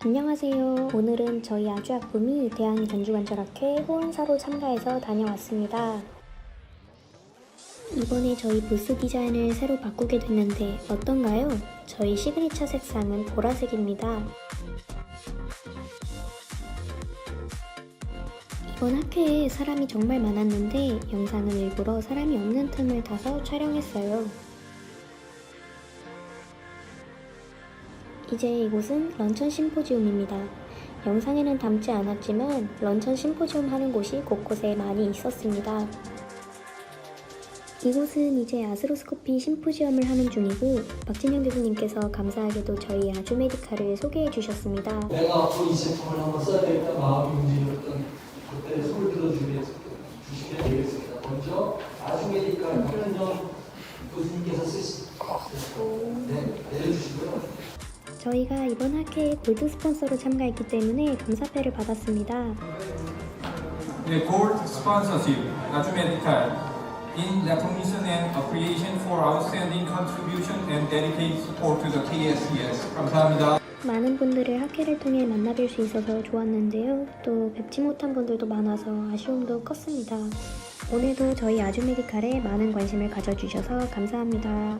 안녕하세요. 오늘은 저희 아주아꿈이 대한 전주관철학회 후원사로 참가해서 다녀왔습니다. 이번에 저희 부스 디자인을 새로 바꾸게 됐는데 어떤가요? 저희 시그니처 색상은 보라색입니다. 이번 학회에 사람이 정말 많았는데 영상은 일부러 사람이 없는 틈을 타서 촬영했어요. 이제 이곳은 런천 심포지움입니다. 영상에는 담지 않았지만 런천 심포지움 하는 곳이 곳곳에 많이 있었습니다. 이곳은 이제 아스로스코피 심포지엄을 하는 중이고 박진영 교수님께서 감사하게도 저희 아주 메디카를 소개해 주셨습니다. 내가 앞으로 이 제품을 한번 써야 되겠다 마음이 움직였던 그때 손을 들어주시면 되겠습니다. 먼저 아주메디카 박현정 교수님께서 쓰신 네, 내려주시고요. 저희가 이번 학회에 골드 스폰서로 참가했기 때문에 감사패를 받았습니다. The gold sponsorship, Naju Medical, in recognition and appreciation for outstanding contribution and dedicated support to the KSES. 감사합니다. 많은 분들을 학회를 통해 만나뵐 수 있어서 좋았는데요. 또 뵙지 못한 분들도 많아서 아쉬움도 컸습니다. 오늘도 저희 아주 메디칼에 많은 관심을 가져주셔서 감사합니다.